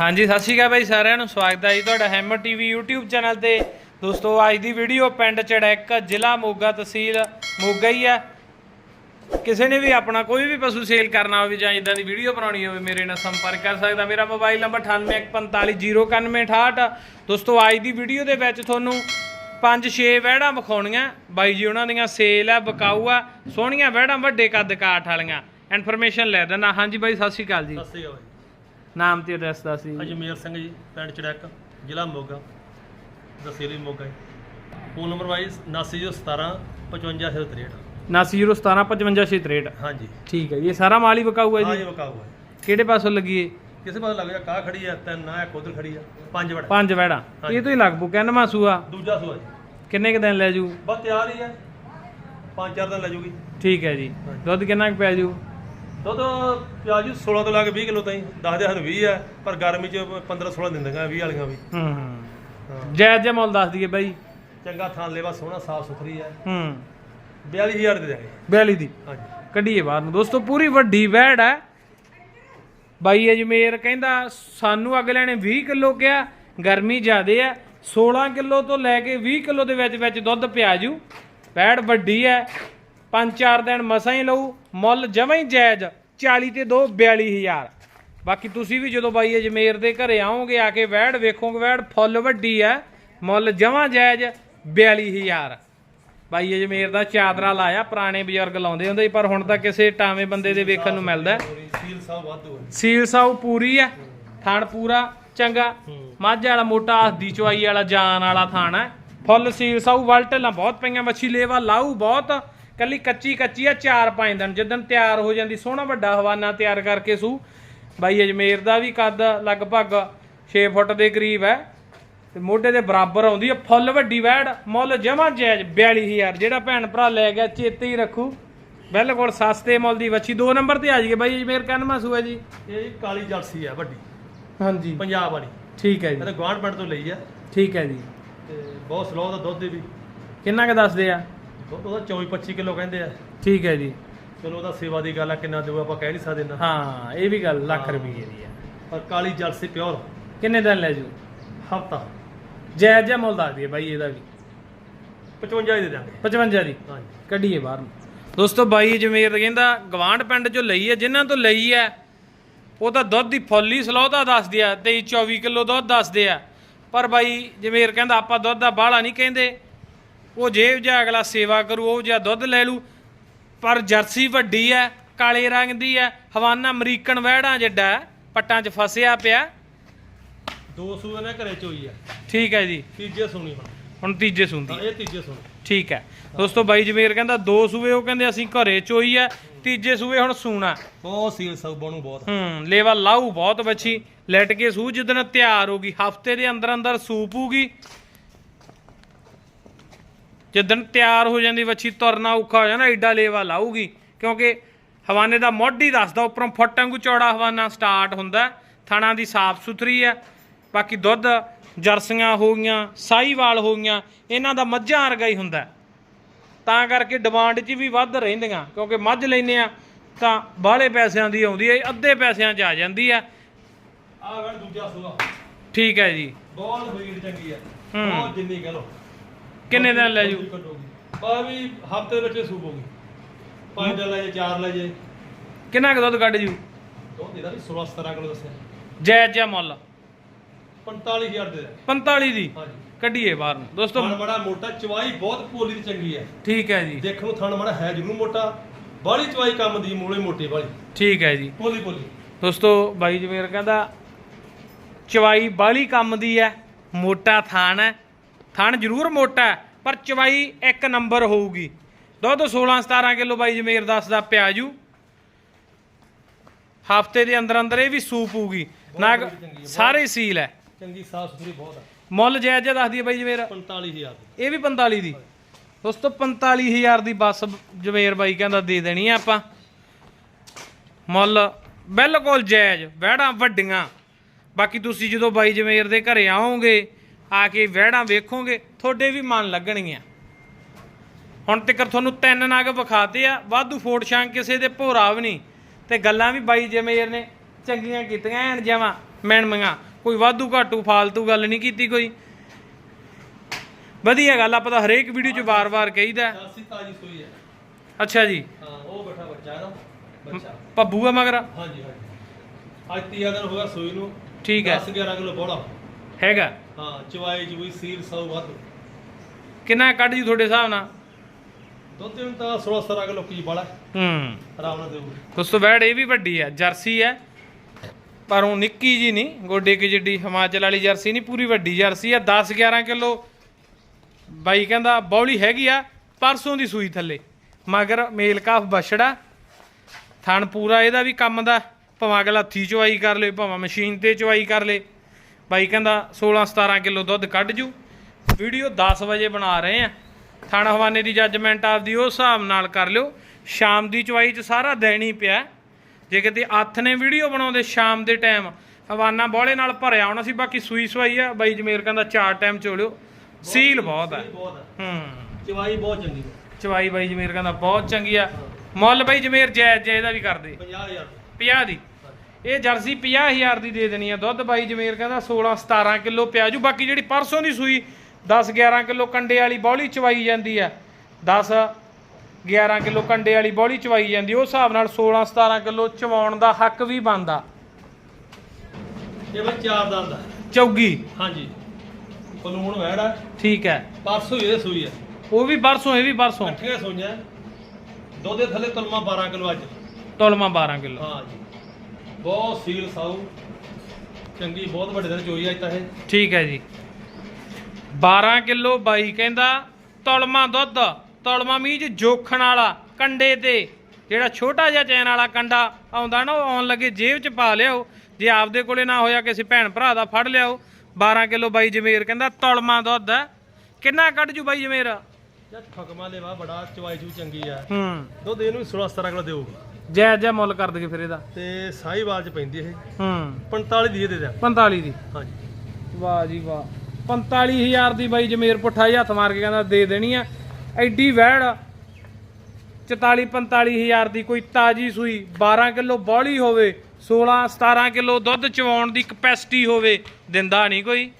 ਹਾਂਜੀ, ਸਤਿ ਸ਼੍ਰੀ ਅਕਾਲ ਬਾਈ ਸਾਰਿਆਂ ਨੂੰ। ਸਵਾਗਤ ਹੈ ਜੀ ਤੁਹਾਡਾ ਹੈਮਰ ਟੀਵੀ YouTube ਚੈਨਲ ਤੇ। ਦੋਸਤੋ, ਅੱਜ ਦੀ ਵੀਡੀਓ ਪਿੰਡ ਚੜੈਕ ਜ਼ਿਲ੍ਹਾ ਮੋਗਾ ਤਹਿਸੀਲ ਮੋਗਾ ਹੀ ਆ। ਕਿਸੇ ਨੇ ਵੀ ਆਪਣਾ ਕੋਈ ਵੀ ਪਸ਼ੂ ਸੇਲ ਕਰਨਾ ਹੋਵੇ ਜਾਂ ਇਦਾਂ ਦੀ ਵੀਡੀਓ ਬਣਾਉਣੀ ਹੋਵੇ, ਮੇਰੇ ਨਾਲ ਸੰਪਰਕ ਕਰ ਸਕਦਾ। ਮੇਰਾ ਮੋਬਾਈਲ ਨੰਬਰ 9815409168 ਦੋਸਤੋ, ਅੱਜ ਦੀ ਵੀਡੀਓ ਦੇ ਵਿੱਚ ਤੁਹਾਨੂੰ 5-6 ਵਹਿੜਾਂ ਵਿਖਾਉਣੀਆਂ। ਬਾਈ ਜੀ, ਉਹਨਾਂ ਦੀਆਂ ਸੇਲ ਆ ਬਕਾਊ ਆ, ਸੋਹਣੀਆਂ ਵਹਿੜਾਂ, ਵੱਡੇ ਕੱਦ ਕਾਠ ਵਾਲੀਆਂ। ਇਨਫੋਰਮੇਸ਼ਨ ਲੈ ਦਿੰਦਾ। ਹਾਂਜੀ ਬਾਈ, ਸਤਿ ਸ਼੍ਰੀ ਅਕਾਲ ਜੀ। ਸਤਿ ਸ੍ਰੀ ਅਕਾਲ ਜੀ ਨਾਮ ਤੇ ਐਡਰੈਸ ਦੱਸ ਦਿਓ ਜੀ ਅਜਮੇਰ ਸਿੰਘ ਜੀ ਪਿੰਡ ਚੜੈਕ ਜ਼ਿਲ੍ਹਾ ਮੋਗਾ ਵੀ ਮੋਗਾ ਜੀ। ਫੋਨ ਨੰਬਰ ਵਾਈਜ਼ 7917 55063 901755663 ਹਾਂਜੀ। ਠੀਕ ਹੈ ਜੀ। ਇਹ ਸਾਰਾ ਮਾਲ ਹੀ ਵਿਕਾਊ ਹੈ ਹਾਂ ਜੀ ਜੀ। ਵਕਾਊ ਹੈ ਕਿਹੜੇ ਪਾਸੋਂ ਲੱਗੀ ਏ ਕਿਸੇ ਪਾਸੇ ਲੱਗ ਜਾ ਕਾਹ ਖੜੀ ਆ ਤਿੰਨ ਆ ਇੱਕ ਉਧਰ ਖੜੀ ਆ ਪੰਜ ਵੜਾ। ਪੰਜ ਵੈੜਾ। ਹਾਂਜੀ। ਇਹ ਤੋਂ ਹੀ ਲੱਗ ਪੂ ਕਿੰਨਵਾਂ ਸੂਆ? ਦੂਜਾ ਸੂਆ ਜੀ। ਕਿੰਨੇ ਕ ਦਿਨ ਲੈ ਜੂ? ਬਸ ਤਿਆਰ ਹੀ ਆ। ਪੰਜ ਚਾਰ ਦਿਨ ਲੈ ਜੂਗੀ। ਠੀਕ ਹੈ ਜੀ। ਦੁੱਧ ਕਿੰਨਾ ਕੁ ਪੈ ਜੂ? ਦੁੱਧ ਪਿਆਜ ਜੀ 16 ਤੋਂ ਲਾ ਕੇ 20 ਕਿਲੋ ਤਾਈਂ ਦੱਸਦੇ ਹਨ 20 ਆ ਪਰ ਗਰਮੀ ਚ 15 16 ਦਿੰਦੀਆਂ 20 ਵਾਲੀਆਂ ਵੀ। ਹੂੰ ਹੂੰ। ਹਾਂ। ਜਾਇਜ਼ ਜਿਹਾ ਮੁੱਲ ਦੱਸ ਦਈਏ ਬਾਈ। ਚੰਗਾ ਥਾਂ ਲੇਵਾ ਸੋਹਣਾ ਸਾਫ਼ ਸੁਥਰੀ ਆ। ਹੂੰ। 42000 ਦੇ ਦੇਣਗੇ 42 ਦੀ। ਹਾਂਜੀ। ਕੱਢੀਏ ਬਾਹਰ ਨੂੰ। ਦੋਸਤੋ ਪੂਰੀ ਵੱਡੀ ਵੈੜ ਹੈ ਬਾਈ ਅਜਮੇਰ ਕਹਿੰਦਾ ਸਾਨੂੰ ਅਗਲੇ ਨੇ 20 ਕਿਲੋ ਕਿਹਾ ਗਰਮੀ ਜ਼ਿਆਦੇ ਹੈ 16 ਕਿਲੋ ਤੋਂ ਲੈ ਕੇ 20 ਕਿਲੋ ਦੇ ਵਿੱਚ ਵਿੱਚ ਦੁੱਧ ਪਿਆ ਜੂ ਵੈੜ ਵੱਡੀ ਹੈ ਪੰਜ ਚਾਰ ਦਿਨ ਮਸਾਂ ਹੀ ਲਊ, ਮੁੱਲ ਜਮਾਂ ਹੀ ਜਾਇਜ਼ 40 ਤੇ 2 42000 ਬਾਕੀ ਤੁਸੀਂ ਵੀ ਜਦੋਂ ਬਾਈ ਅਜਮੇਰ ਦੇ ਘਰੇ ਆਓਗੇ, ਆ ਕੇ ਵੈੜ ਵੇਖੋਗੇ, ਵੈੜ ਫੁੱਲ ਵੱਡੀ ਹੈ ਮੁੱਲ ਜਮਾਂ ਜਾਇਜ਼ 42000 ਬਾਈ ਅਜਮੇਰ ਦਾ ਚਾਦਰਾ ਲਾਇਆ, ਪੁਰਾਣੇ ਬਜ਼ੁਰਗ ਲਾਉਂਦੇ ਹੁੰਦੇ ਪਰ ਹੁਣ ਤਾਂ ਕਿਸੇ ਟਾਵੇਂ ਬੰਦੇ ਦੇ ਵੇਖਣ ਨੂੰ ਮਿਲਦਾ। ਸੀਲ ਸਾਹਿਬ ਵਾਧੂ ਸੀਲ ਸਾਊ ਪੂਰੀ ਹੈ ਥਣ ਪੂਰਾ, ਚੰਗਾ। ਹੂੰ ਮੱਝ ਵਾਲਾ ਮੋਟਾ ਹੱਦੀ ਚਵਾਈ ਵਾਲਾ, ਜਾਨ ਵਾਲਾ ਥਣ ਹੈ ਫੁੱਲ ਸੀਲ ਸਾਊ ਵਲਟਲਾਂ ਬਹੁਤ ਪਈਆਂ ਮੱਛੀ, ਲੇਵਾ ਲਾਊ ਬਹੁਤ। ਕੱਲੀ ਕੱਚੀ ਕੱਚੀ ਆ ਚਾਰ ਪੰਜ ਦਿਨ। ਜਿੱਦਣ ਤਿਆਰ ਹੋ ਜਾਂਦੀ ਸੋਹਣਾ ਵੱਡਾ ਹਵਾਨਾ ਤਿਆਰ ਕਰਕੇ ਸੂ। ਬਾਈ ਅਜਮੇਰ ਦਾ ਵੀ ਕੱਦ ਲਗਭਗ 6 ਫੁੱਟ ਦੇ ਕਰੀਬ ਹੈ। ਤੇ ਮੋਢੇ ਦੇ ਬਰਾਬਰ ਆਉਂਦੀ ਆ ਫੁੱਲ ਵੱਡੀ ਵੈੜ ਮੁੱਲ ਜਮਾ ਜਾਇਜ਼ 42000 ਜਿਹੜਾ ਭੈਣ ਭਰਾ ਲੈ ਗਿਆ ਚੇਤੇ ਹੀ ਰੱਖੂ। ਬਿਲਕੁਲ ਸਸਤੇ ਮੁੱਲ ਦੀ ਵੱਛੀ। ਦੋ ਨੰਬਰ ਤੇ ਆ ਜਾਈਏ ਬਾਈ ਅਜਮੇਰ ਕਨਮਾ ਸੂਆ ਜੀ? ਇਹ ਜੀ ਕਾਲੀ ਜਰਸੀ ਆ ਵੱਡੀ। ਹਾਂਜੀ। ਪੰਜਾਬ ਵਾਲੀ। ਠੀਕ ਹੈ ਜੀ। ਗਵਾਂਢ ਪਿੰਡ ਤੋਂ ਲਈ ਆ। ਠੀਕ ਹੈ ਜੀ। ਤੇ ਬਹੁਤ ਸਲੋ ਦਾ ਦੁੱਧ ਦੇ ਵੀ। ਕਿੰਨਾ ਕੁ ਦੱਸਦੇ ਆ? ਦੁੱਧ ਉਹਦਾ 24 25 ਕਿਲੋ ਕਹਿੰਦੇ ਆ। ਠੀਕ ਹੈ ਜੀ। ਚਲੋ ਉਹਦਾ ਸੇਵਾ ਦੀ ਗੱਲ ਆ ਕਿੰਨਾ ਦੇਊ ਆਪਾਂ ਕਹਿ ਨਹੀਂ ਸਕਦੇ ਨਾ। ਹਾਂ ਇਹ ਵੀ ਗੱਲ ਲੱਖ। ਰੁਪਏ ਦੀ ਆ ਪਰ ਕਾਲੀ ਜਰਸੀ ਪਿਓਰ। ਕਿੰਨੇ ਦਿਨ ਲੈ ਜੂ? ਹਫਤਾ। ਜਾਇਜ਼ ਜਿਹਾ ਮੁੱਲ ਦੱਸ ਦਈਏ ਬਾਈ ਇਹਦਾ ਵੀ। 55 ਹੀ ਦੇ ਦਾਂਗੇ 55 ਦੀ? ਹਾਂਜੀ। ਕੱਢੀਏ ਬਾਹਰ ਨੂੰ। ਦੋਸਤੋ ਬਾਈ ਜਮੇਰ ਕਹਿੰਦਾ ਗਵਾਂਢ ਪਿੰਡ ਚੋਂ ਲਈ ਹੈ ਜਿਨ੍ਹਾਂ ਤੋਂ ਲਈ ਹੈ ਉਹ ਤਾਂ ਦੁੱਧ ਦੀ ਫੁੱਲੀ ਸਲੌਤਾ ਦੱਸਦੇ ਆ 23 24 ਕਿਲੋ ਦੁੱਧ ਦੱਸਦੇ ਆ। ਪਰ ਬਾਈ ਜਮੇਰ ਕਹਿੰਦਾ ਆਪਾਂ ਦੁੱਧ ਦਾ ਬਾਹਲਾ ਨਹੀਂ ਕਹਿੰਦੇ। ਉਹ ਜਾ ਅਗਲਾ ਸੇਵਾ ਕਰੂ ਉਹ ਜਿਹਾ ਦੁੱਧ ਲੈ ਲੂ। ਪਰ ਜਰਸੀ ਵੱਡੀ ਹੈ ਕਾਲੇ ਰੰਗ ਦੀ ਹੈ ਹਵਾਨਾ ਅਮਰੀਕਨ ਵਹਿੜਾਂ ਜਿੱਡਾ ਪੱਟਾਂ 'ਚ ਫਸਿਆ ਪਿਆ। ਦੋ ਸੂਏ ਨੇ ਘਰੇ ਚੋਈ ਆ। ਠੀਕ ਹੈ ਜੀ। ਤੀਜੇ ਸੂਣੀ ਹੁਣ। ਹੁਣ ਤੀਜੇ ਹਾਂ ਇਹ ਤੀਜੇ ਸੂਣੀ ਠੀਕ ਹੈ ਦੋਸਤੋ ਬਾਈ ਜਮੇਰ ਕਹਿੰਦਾ ਦੋ ਸੂਏ ਉਹ ਕਹਿੰਦੇ ਅਸੀਂ ਘਰੇ ਚੋਈ ਆ ਤੀਜੇ ਸੂਏ ਹੁਣ ਸੂਣਾ। ਬਹੁਤ ਸੀਲ ਸਭ ਬਣੂ ਬਹੁਤ। ਹੂੰ ਲੇਵਾ ਲਾਊ ਬਹੁਤ ਬੱਚੀ ਲੈਟ ਕੇ ਸੂ ਜਿੱਦਣ ਤਿਆਰ ਹੋਗੀ ਹਫ਼ਤੇ ਦੇ ਅੰਦਰ ਅੰਦਰ ਸੂਪ ਹੋਊਗੀ ਜਿੱਦਣ ਤਿਆਰ ਹੋ ਜਾਂਦੀ ਬੱਚੀ ਤੁਰਨਾ ਔਖਾ ਹੋ ਜਾਣਾ ਏਡਾ ਲੇਵਾ ਲਾਊਗੀ। ਕਿਉਂਕਿ ਹਵਾਨੇ ਦਾ ਮੋਢੀ ਦੱਸਦਾ ਉੱਪਰੋਂ ਫੁੱਟ ਵਾਂਗੂ ਚੌੜਾ ਹਵਾਨਾ ਸਟਾਰਟ ਹੁੰਦਾ ਥਾਣਾ ਦੀ ਸਾਫ਼ ਸੁਥਰੀ ਆ ਬਾਕੀ ਦੁੱਧ ਜਰਸੀਆਂ ਹੋ ਗਈਆਂ ਸਾਈਵਾਲ ਹੋ ਗਈਆਂ ਇਹਨਾਂ ਦਾ ਮੱਝਾਂ ਵਰਗਾ ਹੀ ਹੁੰਦਾ। ਤਾਂ ਕਰਕੇ ਡਿਮਾਂਡ 'ਚ ਵੀ ਵੱਧ ਰਹਿੰਦੀਆਂ ਕਿਉਂਕਿ ਮੱਝ ਲੈਨੇ ਆ ਤਾਂ ਬਾਹਲੇ ਪੈਸਿਆਂ ਦੀ ਆਉਂਦੀ ਹੈ ਅੱਧੇ ਪੈਸਿਆਂ 'ਚ ਆ ਜਾਂਦੀ ਆ ਆ ਵੇ ਦੂਜਾ ਸੂਆ। ਠੀਕ ਹੈ ਜੀ। ਬਹੁਤ ਬਰੀਡ ਚੰਗੀ ਹੂੰ। ਬਹੁਤ ਜਿੰਨੀ ਕਹ ਲੋ ਕਿੰਨੇ ਦਿਨ ਲੈ ਜੂ? ਬਾ ਵੀ ਹਫ਼ਤੇ ਵਿੱਚ ਸੂਪ ਪੰਜ ਦਿਨ ਲੈ ਜੇ ਚਾਰ ਲੈ ਜੇ। ਕਿੰਨਾ ਕੁ ਦੁੱਧ ਕੱਢ ਜੂ? ਦੁੱਧ ਇਹਦਾ ਵੀ 16 17 ਕਿਲੋ ਦੱਸਿਆ। ਜਾਇਜ਼ ਜਿਹਾ ਮੁੱਲ। 45000 ਦੇ ਦੇ। 45 ਦੀ? ਹਾਂਜੀ। ਕੱਢੀਏ ਬਾਹਰ ਨੂੰ। ਦੋਸਤੋ ਥਣ ਬੜਾ ਮੋਟਾ ਚਵਾਈ ਬਹੁਤ ਪੋਲੀ ਦੀ ਚੰਗੀ ਆ ਠੀਕ ਹੈ ਜੀ। ਦੇਖਣ ਨੂੰ ਥਣ ਬੜਾ ਹੈ ਜ਼ਰੂਰ ਮੋਟਾ। ਬਾਹਲੀ ਚਵਾਈ ਕੰਮ ਦੀ ਮੂਲੇ ਮੋਟੇ ਬਾਹਲੀ ਠੀਕ ਹੈ ਜੀ। ਪੋਲੀ ਪੋਲੀ। ਦੋਸਤੋ ਬਾਈ ਜਵੇਰ ਕਹਿੰਦਾ ਚਵਾਈ ਬਾਲੀ ਕੰਮ ਦੀ ਹੈ ਮੋਟਾ ਥਾਨ ਹੈ। ਥਾਨ ਜ਼ਰੂਰ ਮੋਟਾ ਹੈ। ਪਰ ਚਵਾਈ ਇੱਕ ਨੰਬਰ ਹੋਊਗੀ। ਦੁੱਧ 16 17 ਕਿਲੋ ਬਾਈ ਜਮੇਰ ਦੱਸਦਾ ਪਿਆਜੂ ਹਫ਼ਤੇ ਦੇ ਅੰਦਰ ਅੰਦਰ ਇਹ ਵੀ ਸੂਪ ਹੋਊਗੀ। ਨਾ ਹੈ। ਸਾਰੇ ਸੀਲ ਹੈ। ਚੰਗੀ ਸਾਫ਼ ਸੁਥਰੀ ਬਹੁਤ ਆ ਮੁੱਲ ਜਾਇਜ਼ ਜਿਹਾ ਦੱਸਦੀ ਹੈ ਬਾਈ ਜਮੇਰ। 45000 ਇਹ ਵੀ 45 ਦੀ। ਦੋਸਤੋ 45000 ਦੀ ਬੱਸ ਜਵੇਰ ਬਾਈ ਕਹਿੰਦਾ ਦੇ ਦੇਣੀ ਆ ਆਪਾਂ। ਮੁੱਲ ਬਿਲਕੁਲ ਜਾਇਜ਼ ਵਹਿੜਾਂ ਵੱਡੀਆਂ। ਬਾਕੀ ਤੁਸੀਂ ਜਦੋਂ ਬਾਈ ਜਵੇਰ ਦੇ ਘਰੇ ਆਓਗੇ ਆ ਕੇ ਵਹਿੜਾਂ ਵੇਖੋਗੇ ਤੁਹਾਡੇ ਵੀ ਮਨ ਲੱਗਣਗੀਆਂ। ਹੁਣ ਤੱਕ ਤੁਹਾਨੂੰ ਤਿੰਨ ਨਗ ਵਿਖਾਤੇ ਆ ਵਾਧੂ ਫੋਟ ਸ਼ਾਂਕ ਕਿਸੇ ਦੇ ਭੋਰਾ ਵੀ ਨਹੀਂ। ਤੇ ਗੱਲਾਂ ਵੀ ਬਾਈ ਜਮੇਰ ਨੇ ਚੰਗੀਆਂ ਕੀਤੀਆਂ ਐਨ ਜਮਾਂ ਮੈਣਮੀਆਂ। ਕੋਈ ਵਾਧੂ ਘਾਟੂ ਫਾਲਤੂ ਗੱਲ ਨਹੀਂ ਕੀਤੀ ਕੋਈ। ਵਧੀਆ ਗੱਲ ਆਪਾਂ ਤਾਂ ਹਰੇਕ ਵੀਡੀਓ 'ਚ ਵਾਰ-ਵਾਰ ਕਹੀਦਾ। ਜਰਸੀ ਤਾਜੀ ਸੂਈ ਹੈ ਅੱਛਾ ਜੀ। ਹਾਂ ਉਹ ਬੈਠਾ ਬੱਚਾ ਹੈ ਨਾ ਬੱਚਾ। ਪੱਬੂ ਆ ਮਗਰ? ਹਾਂਜੀ ਹਾਂਜੀ। ਅੱਜ ਤੀਆ ਦਿਨ ਹੋਗਾ ਸੂਈ ਨੂੰ। ਠੀਕ ਹੈ 10 11 ਕਿਲੋ ਬੋਲਾ ਹੈਗਾ। ਹਾਂ ਚਵਾਈ ਵੱਧ। ਕਿੰਨਾ ਕੱਢ ਜੂ ਤੁਹਾਡੇ ਹਿਸਾਬ ਨਾਲ? ਦੁੱਧ ਨੂੰ ਤਾਂ 16 17 ਕਿਲੋ ਕੀ ਬਾਲਾ ਹੂੰ। ਆਰਾਮ ਨਾਲ ਦੇਊ ਦੋਸਤੋ ਵੈੜ ਇਹ ਵੀ ਵੱਡੀ ਆ ਜਰਸੀ ਹੈ। ਪਰ ਉਹ ਨਿੱਕੀ ਜੀ ਨਹੀਂ ਗੋਡੇ ਕੀ ਜਿੱਡੀ ਹਿਮਾਚਲ ਵਾਲੀ ਜਰਸੀ ਨਹੀਂ ਪੂਰੀ ਵੱਡੀ ਜਰਸੀ ਆ 10 11 ਕਿਲੋ। ਬਾਈ ਕਹਿੰਦਾ ਬੌਲੀ ਹੈਗੀ ਆ ਪਰਸੋਂ ਦੀ ਸੂਈ ਥੱਲੇ। ਮਗਰ ਮੇਲ ਕਾਫ ਬਛੜਾ। ਥਣ ਪੂਰਾ ਇਹਦਾ ਵੀ ਕੰਮ ਦਾ ਭਾਵੇਂ ਅਗਲਾ ਹੱਥੀ ਚਵਾਈ ਕਰ ਲੇ ਭਾਵੇਂ ਮਸ਼ੀਨ ਤੇ ਚਵਾਈ ਕਰ ਲੇ। ਬਾਈ ਕਹਿੰਦਾ 16 17 ਕਿਲੋ ਦੁੱਧ ਕੱਢ ਜੂ। ਵੀਡੀਓ 10 ਵਜੇ ਬਣਾ ਰਹੇ ਆ। ਥਣ ਹਵਾਨੇ ਦੀ ਜੱਜਮੈਂਟ ਆਪਦੀ ਉਸ ਹਿਸਾਬ ਨਾਲ ਕਰ ਲਿਓ। ਸ਼ਾਮ ਦੀ ਚਵਾਈ 'ਚ ਸਾਰਾ ਦਿਨ ਹੀ ਪਿਆ। ਜੇ ਕਿਤੇ ਹੱਥ ਨੇ ਵੀਡੀਓ ਬਣਾਉਂਦੇ ਸ਼ਾਮ ਦੇ ਟਾਈਮ ਹਵਾਨਾ ਬੋਲੇ ਨਾਲ ਭਰਿਆ ਆਉਣਾ ਸੀ ਬਾਕੀ ਸੂਈ ਸਵਾਈ ਆ। ਬਾਈ ਜਮੇਰ ਕਹਿੰਦਾ ਚਾਰ ਟਾਈਮ ਚੋਲਿਓ। ਸੀਲ ਬਹੁਤ ਆ। ਹੈ। ਚਵਾਈ ਬਹੁਤ ਚੰਗੀ ਚਵਾਈ ਬਾਈ ਜਮੇਰ ਕਹਿੰਦਾ ਬਹੁਤ ਚੰਗੀ ਆ। ਮੁੱਲ ਬਾਈ ਜਮੇਰ ਜਾਇਜ਼ ਜਾਇਜ਼ ਦਾ। ਵੀ ਕਰਦੇ 50000 50 ਦੀ। ਇਹ ਜਰਸੀ 50000 ਦੀ ਦੇ ਦੇਣੀ ਆ ਦੁੱਧ ਬਾਈ ਜਮੇਰ ਕਹਿੰਦਾ 16 17 ਕਿਲੋ ਪਿਆਜੂ ਬਾਕੀ ਜਿਹੜੀ ਪਰਸੋਂ ਦੀ ਸੂਈ 10 11 ਕਿਲੋ ਕੰਡੇ ਵਾਲੀ ਬੌਲੀ ਚਵਾਈ ਜਾਂਦੀ ਆ। 10 11 ਕਿਲੋ ਕੰਡੇ ਵਾਲੀ ਬੌਲੀ ਚਵਾਈ ਜਾਂਦੀ ਉਸ ਹਿਸਾਬ ਨਾਲ 16 17 ਕਿਲੋ ਚਵਾਉਣ ਦਾ ਹੱਕ ਵੀ ਬਣਦਾ। ਇਹ ਬਈ ਚਾਰ ਦੰਦ ਹੈ ਚੌਗੀ। ਹਾਂਜੀ। ਕਾਨੂੰਨ ਵੈੜਾ ਠੀਕ ਹੈ। ਪਰਸੋਂ ਇਹ ਸੂਈ ਹੈ ਉਹ ਵੀ ਪਰਸੋਂ ਇਹ ਵੀ ਪਰਸੋਂ। ਇਕੱਠੀਆਂ ਸੂਈਆਂ। ਦੁੱਧ ਦੇ ਥੱਲੇ ਕਲਮਾ 12 ਕਿਲੋ ਅੱਜ। ਤੁਲਮਾ 12 ਕਿਲੋ। ਹਾਂ ਜੀ। ਬਹੁਤ ਸੀਲ ਸਾਊ। ਚੰਗੀ ਬਹੁਤ ਵੱਡੇ ਦਿਨ ਚੋਈ ਅੱਜ ਤਾਂ ਇਹ। ਠੀਕ ਹੈ ਜੀ। 12 ਕਿਲੋ ਬਾਈ ਕਹਿੰਦਾ ਤੁਲਮਾ ਦੁੱਧ ਤੁਲਮਾ ਮੀਜ ਜੋਖਣ ਵਾਲਾ ਕੰਡੇ ਤੇ। ਜਿਹੜਾ ਛੋਟਾ ਜਿਹਾ ਚੈਨ ਵਾਲਾ ਕੰਡਾ ਆਉਂਦਾ ਨਾ ਉਹ ਆਉਣ ਲੱਗੇ ਜੇਬ 'ਚ ਪਾ ਲਿਆਓ। ਜੇ ਆਪਦੇ ਕੋਲੇ ਨਾ ਹੋਇਆ ਕਿਸੇ ਭੈਣ ਭਰਾ ਦਾ ਫੜ ਲਿਆਓ। 12 ਕਿਲੋ ਬਾਈ ਜਮੇਰ ਕਹਿੰਦਾ ਤੁਲਮਾ ਦੁੱਧ ਹੈ। ਕਿੰਨਾ ਕੱਢ ਜੂ ਬਾਈ ਜਮੇਰ? ਯਾ ਠਕਮਾ ਲੈਵਾ ਬੜਾ ਚਵਾਈ ਚੂ ਚੰਗੀ ਆ। ਹੂੰ। ਦੁੱਧ ਇਹਨੂੰ 16 17 ਕਿਲੋ ਦੇਊ ਜੈ ਜੈ ਮੁੱਲ ਕਰ ਦਗੇ ਫਿਰ ਇਹਦਾ। ਤੇ ਸਾਹੀਵਾਲ ਚ ਪੈਂਦੀ ਇਹ। ਹੂੰ। 45 ਦੀ ਇਹ ਦੇ ਦਿਆਂ 45 ਦੀ। ਹਾਂਜੀ। ਵਾਹ ਜੀ ਵਾਹ। 45000 ਦੀ ਬਾਈ ਜਮੇਰ ਪੁੱਠਾ ਹੀ ਹੱਥ ਮਾਰ ਕੇ ਕਹਿੰਦਾ ਦੇ ਦੇਣੀ ਆ। ਐਡੀ ਵਹਿੜ 44 45000 ਦੀ ਕੋਈ ਤਾਜੀ ਸੂਈ 12 ਕਿਲੋ ਬੌਲੀ ਹੋਵੇ 16 17 ਕਿਲੋ ਦੁੱਧ ਚਵਾਉਣ ਦੀ ਕਪੈਸਿਟੀ ਹੋਵੇ ਦਿੰਦਾ ਨਹੀਂ ਕੋਈ।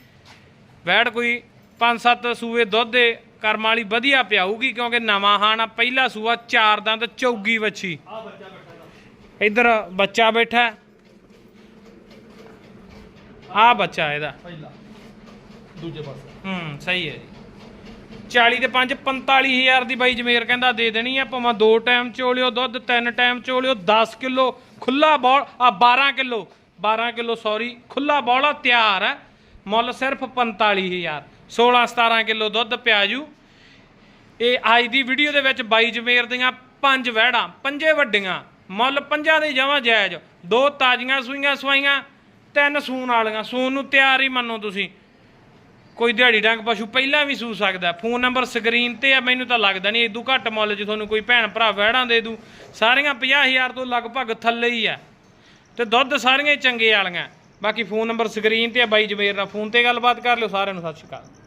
ਵਹਿੜ ਕੋਈ 5-7 ਸੂਏ ਦੁੱਧ ਦੇ ਕਰਮ ਵਾਲੀ ਵਧੀਆ ਪਿਆਊਗੀ ਕਿਉਂਕਿ ਨਵਾਂ ਹਾਣਾ ਪਹਿਲਾ ਸੂਆ ਚਾਰ ਦੰਦ ਚੌਗੀ ਵੱਛੀ। ਆ ਬੱਚਾ ਇੱਧਰ ਬੱਚਾ ਬੈਠਾ। ਆ ਬੱਚਾ ਇਹਦਾ। ਪਹਿਲਾ। ਦੂਜੇ ਪਾਸੇ। ਹੂੰ ਸਹੀ ਹੈ ਜੀ। 40 ਤੇ 5 45000 ਦੀ ਬਾਈ ਜਮੇਰ ਕਹਿੰਦਾ ਦੇ ਦੇਣੀ ਆ ਭਾਵੇਂ ਦੋ ਟਾਈਮ ਚੋਲਿਓ ਦੁੱਧ ਤਿੰਨ ਟਾਈਮ ਚੋਲਿਓ 10 ਕਿਲੋ ਖੁੱਲਾ ਬੌਲ ਆ 12 ਕਿਲੋ 12 ਕਿਲੋ ਸੌਰੀ ਖੁੱਲਾ ਬੌਲਾ ਤਿਆਰ ਹੈ ਮੁੱਲ ਸਿਰਫ 45000 16 17 ਕਿਲੋ ਦੁੱਧ ਪਿਆਜੂ। ਇਹ ਅੱਜ ਦੀ ਵੀਡੀਓ ਦੇ ਵਿੱਚ ਬਾਈ ਜਮੇਰ ਦੀਆਂ ਪੰਜ ਵਹਿੜਾਂ ਪੰਜੇ ਵੱਡੀਆਂ। ਮੁੱਲ ਪੰਜਾਂ ਦੇ ਜਮਾਂ ਜਾਇਜ਼। ਦੋ ਤਾਜ਼ੀਆਂ ਸੂਈਆਂ ਸਵਾਈਆਂ, ਤਿੰਨ ਸੂਣ ਵਾਲੀਆਂ। ਸੂਣ ਨੂੰ ਤਿਆਰ ਹੀ ਮੰਨੋ ਤੁਸੀਂ। ਕੋਈ ਦਿਹਾੜੀ ਡੰਗ ਪਸ਼ੂ ਪਹਿਲਾਂ ਵੀ ਸੂ ਸਕਦਾ ਫੋਨ ਨੰਬਰ ਸਕਰੀਨ ਤੇ ਆ, ਮੈਨੂੰ ਤਾਂ ਲੱਗਦਾ ਨਹੀਂ ਇਦੋਂ ਘੱਟ ਮੁੱਲ 'ਚ ਤੁਹਾਨੂੰ ਕੋਈ ਭੈਣ ਭਰਾ ਵਹਿੜਾਂ ਦੇ ਦੂ ਸਾਰੀਆਂ 50000 ਤੋਂ ਲਗਭਗ ਥੱਲੇ ਹੀ ਆ। ਤੇ ਦੁੱਧ ਸਾਰੀਆਂ ਚੰਗੇ ਵਾਲੀਆਂ। ਬਾਕੀ ਫੋਨ ਨੰਬਰ ਸਕਰੀਨ ਤੇ ਆ, ਬਾਈ ਜਮੇਰ ਨਾਲ ਫੋਨ ਤੇ ਗੱਲਬਾਤ ਕਰ ਲਿਓ। ਸਾਰਿਆਂ ਨੂੰ ਸਤਿ ਸ਼੍ਰੀ ਅਕਾਲ।